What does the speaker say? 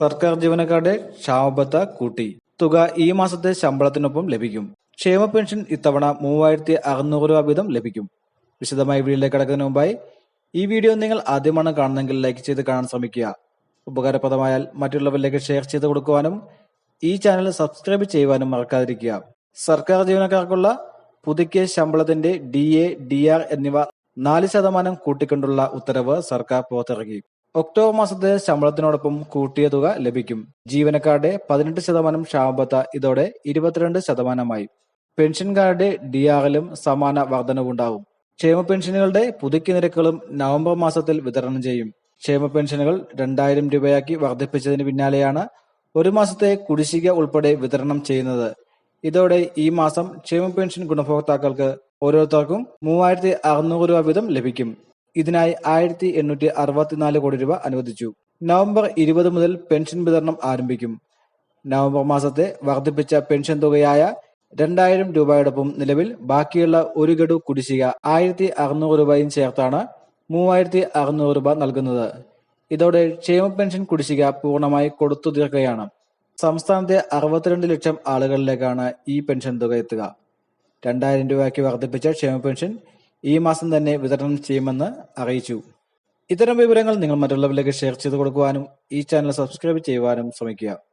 സർക്കാർ ജീവനക്കാരുടെ ക്ഷാമബത്ത കൂട്ടി. തുക ഈ മാസത്തെ ശമ്പളത്തിനൊപ്പം ലഭിക്കും. ക്ഷേമ പെൻഷൻ ഇത്തവണ മൂവായിരത്തി അറുന്നൂറ് രൂപ വീതം ലഭിക്കും. വിശദമായി വീഡിയോയിലേക്ക് കടക്കുന്നതിന് മുമ്പായി ഈ വീഡിയോ നിങ്ങൾ ആദ്യമാണ് കാണുന്നതെങ്കിൽ ലൈക്ക് ചെയ്ത് കാണാൻ ശ്രമിക്കുക. ഉപകാരപ്രദമായാൽ മറ്റുള്ളവരിലേക്ക് ഷെയർ ചെയ്ത് കൊടുക്കുവാനും ഈ ചാനൽ സബ്സ്ക്രൈബ് ചെയ്യുവാനും മറക്കാതിരിക്കുക. സർക്കാർ ജീവനക്കാർക്കുള്ള പുതുക്കിയ ശമ്പളത്തിന്റെ ഡി എ ഡി ആർ എന്നിവ നാല് ശതമാനം കൂട്ടിക്കൊണ്ടുള്ള ഉത്തരവ് സർക്കാർ പുറത്തിറക്കി. ഒക്ടോബർ മാസത്തെ ശമ്പളത്തിനോടൊപ്പം കൂട്ടിയ തുക ലഭിക്കും. ജീവനക്കാരുടെ പതിനെട്ട് ശതമാനം ക്ഷാമബത്ത ഇതോടെ ഇരുപത്തിരണ്ട് ശതമാനമായി. പെൻഷൻകാരുടെ ഡി ആറിലും സമാന വർധനവുണ്ടാവും. ക്ഷേമ പെൻഷനുകളുടെ പുതുക്കിയ നിരക്കുകളും നവംബർ മാസത്തിൽ വിതരണം ചെയ്യും. ക്ഷേമ പെൻഷനുകൾ രണ്ടായിരം രൂപയാക്കി വർദ്ധിപ്പിച്ചതിന് പിന്നാലെയാണ് ഒരു മാസത്തെ കുടിശ്ശിക ഉൾപ്പെടെ വിതരണം ചെയ്യുന്നത്. ഇതോടെ ഈ മാസം ക്ഷേമ പെൻഷൻ ഗുണഭോക്താക്കൾക്ക് ഓരോരുത്തർക്കും മൂവായിരത്തി അറുന്നൂറ് രൂപ വീതം ലഭിക്കും. ഇതിനായി ആയിരത്തി എണ്ണൂറ്റി അറുപത്തിനാല് കോടി രൂപ അനുവദിച്ചു. നവംബർ ഇരുപത് മുതൽ പെൻഷൻ വിതരണം ആരംഭിക്കും. നവംബർ മാസത്തെ വർദ്ധിപ്പിച്ച പെൻഷൻ തുകയായ രണ്ടായിരം രൂപയോടൊപ്പം നിലവിൽ ബാക്കിയുള്ള ഒരു ഗഡു കുടിശ്ശിക ആയിരത്തി അറുന്നൂറ് രൂപയും ചേർത്താണ് മൂവായിരത്തി അറുന്നൂറ് രൂപ നൽകുന്നത്. ഇതോടെ ക്ഷേമ പെൻഷൻ കുടിശ്ശിക പൂർണമായി കൊടുത്തു തീർക്കുകയാണ്. സംസ്ഥാനത്തെ അറുപത്തിരണ്ട് ലക്ഷം ആളുകളിലേക്കാണ് ഈ പെൻഷൻ തുക എത്തുക. രണ്ടായിരം രൂപയ്ക്ക് വർദ്ധിപ്പിച്ച ക്ഷേമ പെൻഷൻ ഈ മാസം തന്നെ വിതരണം ചെയ്യുമെന്ന് അറിയിച്ചു. ഇത്തരം വിവരങ്ങൾ നിങ്ങൾ മറ്റുള്ളവരിലേക്ക് ഷെയർ ചെയ്തു കൊടുക്കുവാനും ഈ ചാനൽ സബ്സ്ക്രൈബ് ചെയ്യുവാനും ശ്രമിക്കുക.